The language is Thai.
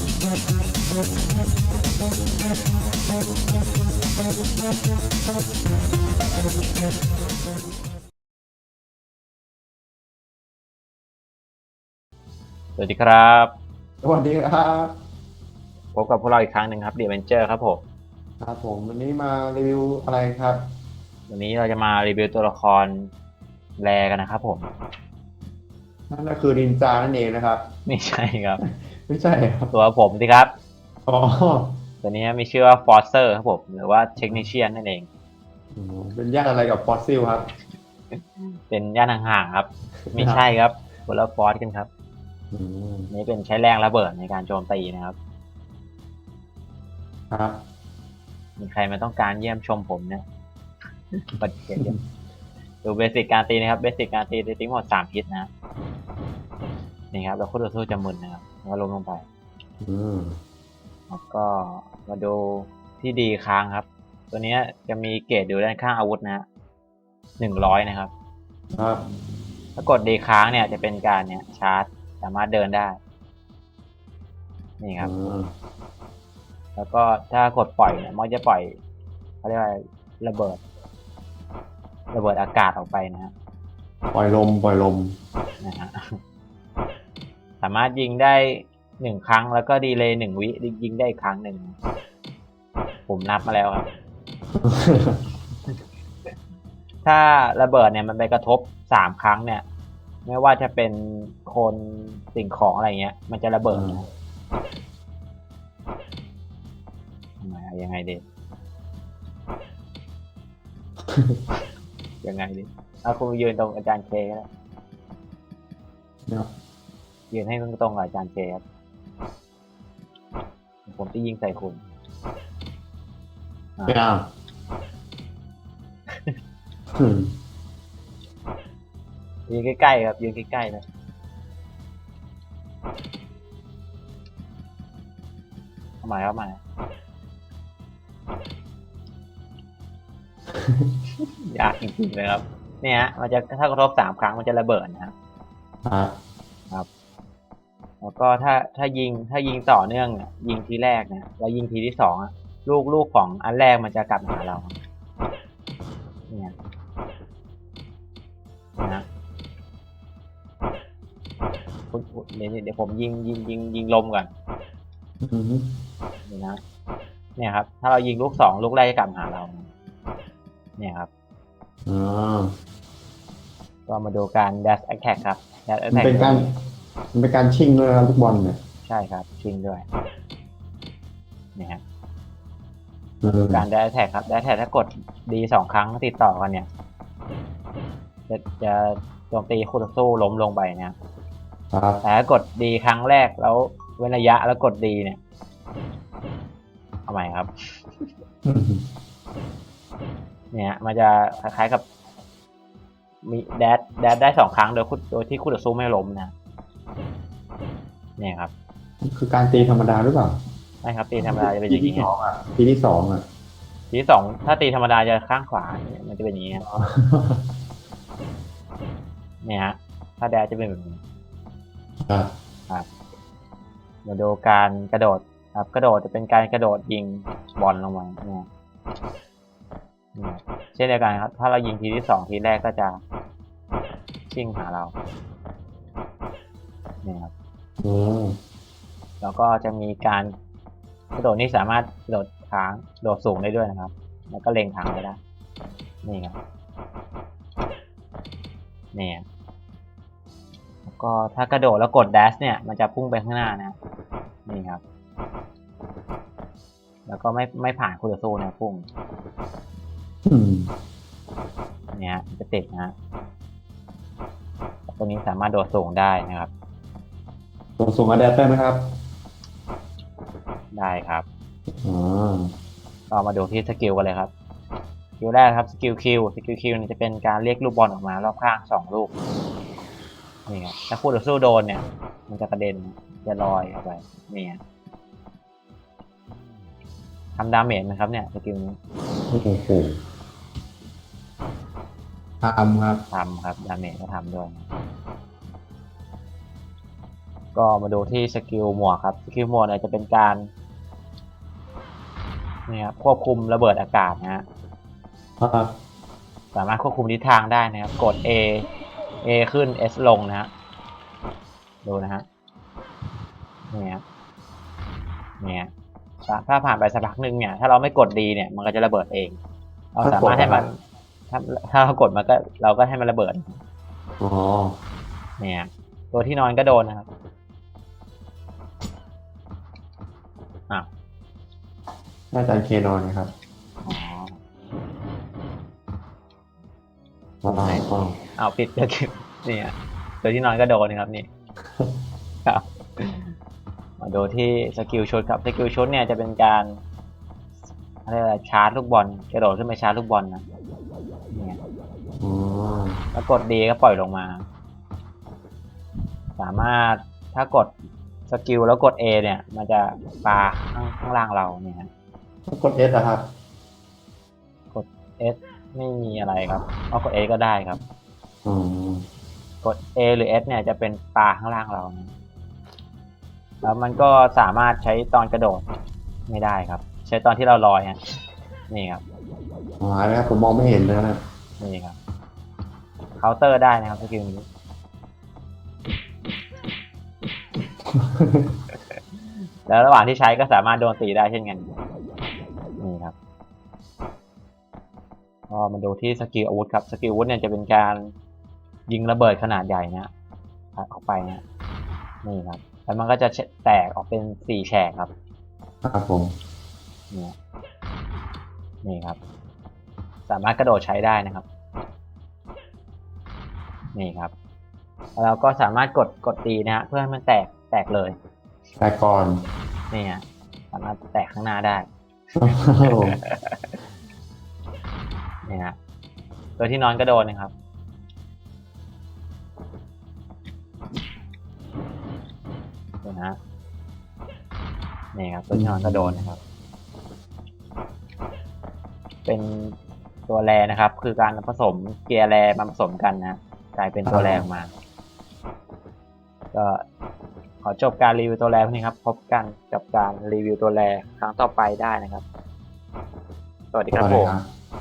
สวัสดีครับ สวัสดีครับ พบกับพวกเราอีกครั้งหนึ่งครับ The Adventure ครับผม ครับผมวันนี้มารีวิวอะไรครับ วันนี้เราจะมารีวิวตัวละครแรกันนะครับผม นั่นก็คือนินจานั่นเองนะครับ ไม่ใช่ครับ ไม่ใช่ครับตัวผมสิครับ อ๋อตัวนี้มีชื่อว่า Forcer ครับผมหรือว่า Technician นั่นเอง อืมเป็นญาติอะไรกับฟอสซิลครับ เป็นย่านห่างๆครับ ไม่ใช่ครับคนละฟอสกันครับ อืมนี่เป็นใช้แรงระเบิดในการโจมตีนะครับ ครับ มีใครมาต้องการเยี่ยมชมผมเนี่ยปฏิเสธเลยดูเบสิกการตีนะครับ เบสิกการตีตีทั้งหมดสามพิษนะนี่ครับ แล้วคู่ต่อสู้จะมึนนะครับ แล้วลงลงไป อืมแล้วก็มาดูที่ดีค้างครับ ตัวเนี้ยจะมีเกรดอยู่ด้านข้างอาวุธนะฮะหนึ่งร้อยนะครับ ครับ ถ้ากดดีค้างเนี่ยจะเป็นการเนี่ยชาร์จ สามารถเดินได้ นี่ครับ อืมแล้วก็ถ้ากดปล่อยเนี่ยมันจะปล่อยเขาเรียกว่าระเบิด ระเบิดอากาศออกไปนะฮะปล่อยลมปล่อยลมนะฮะ สามารถยิงได้หนึ่งครั้งแล้วก็ดีเลย์หนึ่งวิยิงได้อีกครั้งหนึ่ง ผมนับมาแล้วครับ ถ้าระเบิดเนี่ยมันไปกระทบสามครั้งเนี่ย ไม่ว่าจะเป็นคนสิ่งของอะไรเงี้ย มันจะระเบิดนะทำไมอะยังไงดียังไงดีเอาคุณยืนตรงอาจารย์เคก็ได้เนี่ย ยืนให้ตรงๆกับอาจารย์เคครับ ผมจะยิงใส่คุณไม่เอาอืมยืนใกล้ๆครับยืนใกล้ๆนะเข้ามาเข้ามายากจริงๆเลยครับ เนี่ยฮะมันจะถ้ากระทบสามครั้งมันจะระเบิดนะครับครับ แล้วก็ถ้าถ้ายิงถ้ายิงต่อเนื่องเนี่ยยิงทีแรกเนี่ยแล้วยิงทีที่สองอะลูกลูกของอันแรกมันจะกลับมาหาเราเนี่ยนะคุณคุณเดี๋ยวเดี๋ยวผมยิงยิงยิงยิงลมก่อนอืมเดี๋ยวนะเนี่ยครับ ถ้าเรายิงลูกสองลูกแรกจะกลับมาหาเรา เนี่ยครับอ่าก็มาดูการ dash attack ครับ dash มัน attack เป็นการ มันเป็นการชิงด้วยนะครับลูกบอลเนี่ยใช่ครับ ชิงด้วยเนี่ยครับอืมการ dash attack ครับ dash attack ถ้ากดดีสองครั้งติดต่อกันเนี่ย จะจะโจมตีคู่ต่อสู้ล้มลงไปนะครับครับแต่ถ้ากดดีครั้งแรกแล้วเว้นระยะแล้วกดดีเนี่ยเอาใหม่ครับอืมเนี่ยมันจะคล้ายๆกับ มีแดดแดดได้สองครั้งโดยคู่โดยที่คู่ต่อสู้ไม่ล้มนะ เนี่ยครับคือการตีธรรมดาหรือเปล่าใช่ครับตีธรรมดาจะเป็นอย่างนี้ทีที่สองอะทีที่สองอะทีที่สองถ้าตีธรรมดาจะข้างขวาเนี่ยมันจะเป็นอย่างนี้ครับเนี่ยฮะถ้าแดดจะเป็นแบบนี้ครับมาดูการกระโดดครับ กระโดดจะเป็นการกระโดดยิงบอลลงมาเนี่ยเนี่ยเช่นเดียวกันครับ ถ้าเรายิงทีที่สองทีแรกก็จะชิ่งหาเราเนี่ยครับ อืมแล้วก็จะมีการกระโดดนี่สามารถกระโดดค้างโดดสูงได้ด้วยนะครับ แล้วก็เล็งทางไว้ได้นี่ครับนี่ครับแล้วก็ถ้ากระโดดแล้วกด dash เนี่ย มันจะพุ่งไปข้างหน้านะนี่ครับ แล้วก็ไม่ไม่ผ่านคู่ต่อสู้นะพุ่งอืมเนี่ยฮะมันจะติดนะฮะตัวนี้สามารถโดดสูงได้นะครับ ส่งส่งอะแดปได้ไหมครับได้ครับ อ่าก็มาดูที่สกิลกันเลยครับ สกิลแรกครับสกิลคิว สกิลคิวเนี่ยจะเป็นการเรียกลูกบอลออกมารอบข้างสองลูก นี่ครับ ถ้าคู่ต่อสู้โดนเนี่ย มันจะกระเด็น จะลอยออกไป นี่ครับทำดาเมจไหมครับเนี่ยสกิลนี้โอ้โหทำครับ ทำครับ ดาเมจก็ทำด้วย ก็มาดูที่สกิลหมวกครับ สกิลหมวกเนี่ยจะเป็นการเนี่ยครับควบคุมระเบิดอากาศนะฮะครับสามารถควบคุมทิศทางได้นะครับ กด A A ขึ้น S ลงนะฮะ ดูนะฮะเนี่ยครับเนี่ยถ้าถ้าผ่านไปสักพักหนึ่งเนี่ย ถ้าเราไม่กดดีเนี่ย มันก็จะระเบิดเอง เราสามารถให้มัน ถ้าถ้าเรากดมันก็เราก็ให้มันระเบิด อ๋อ เนี่ย ตัวที่นอนก็โดนนะครับ อ้าวอาจารย์เคนอนนะครับอ๋ออ๋ออ๋อเอาปิดก็คือเนี่ยตัวที่นอนก็โดนนะครับนี่ ครับมาดูที่สกิลชุดครับสกิลชุดเนี่ยจะเป็นการอะไรยกอะไรชาร์จลูกบอลกระโดดขึ้นไปชาร์จลูกบอลนะเนี่ยอ๋อแล้วกดดีก็ปล่อยลงมา สามารถถ้ากด สกิลแล้วกด A เนี่ย มันจะปาข้างข้างล่างเราเนี่ยฮะกดเอสนะครับ S ไม่มีอะไรครับเอากด A ก็ได้ครับอ๋อกด A หรือ S เนี่ยจะเป็นปลาข้างล่างเรานะแล้วมันก็สามารถใช้ตอนกระโดดไม่ได้ครับ ใช้ตอนที่เราลอยฮะนี่ครับอ๋อนะครับผมมองไม่เห็นเลยนะครับ นี่ครับเคาน์เตอร์ได้นะครับสกิลนี้ แล้วระหว่างที่ใช้ก็สามารถโดนตีได้เช่นกัน นี่ครับก็มาดูที่สกิลอาวุธครับ สกิลอาวุธเนี่ยจะเป็นการยิงระเบิดขนาดใหญ่นะอัดออกไปเนี่ยนี่ครับ แล้วมันก็จะแตกออกเป็นสี่แฉกครับ ครับผม เนี่ยนี่ครับ สามารถกระโดดใช้ได้นะครับ นี่ครับ แล้วเราก็สามารถกดกดตีนะฮะเพื่อให้มันแตก แตกเลยแต่ก่อนนี่ฮะสามารถแตกข้างหน้าได้โอ้โหนี่ฮะตัวที่นอนก็โดนนะครับเดี๋ยวนะฮะนี่ครับตัวที่นอนก็โดนนะครับ เป็นตัวแรนะครับ คือการผสมเกียร์แรมาผสมกันนะกลายเป็นตัวแรออกมา ก็ ขอจบการรีวิวตัวแรกนี้ครับ พบกันกับการรีวิวตัวแรครั้งต่อไปได้นะครับ สวัสดีครับสวัสผดีมครับ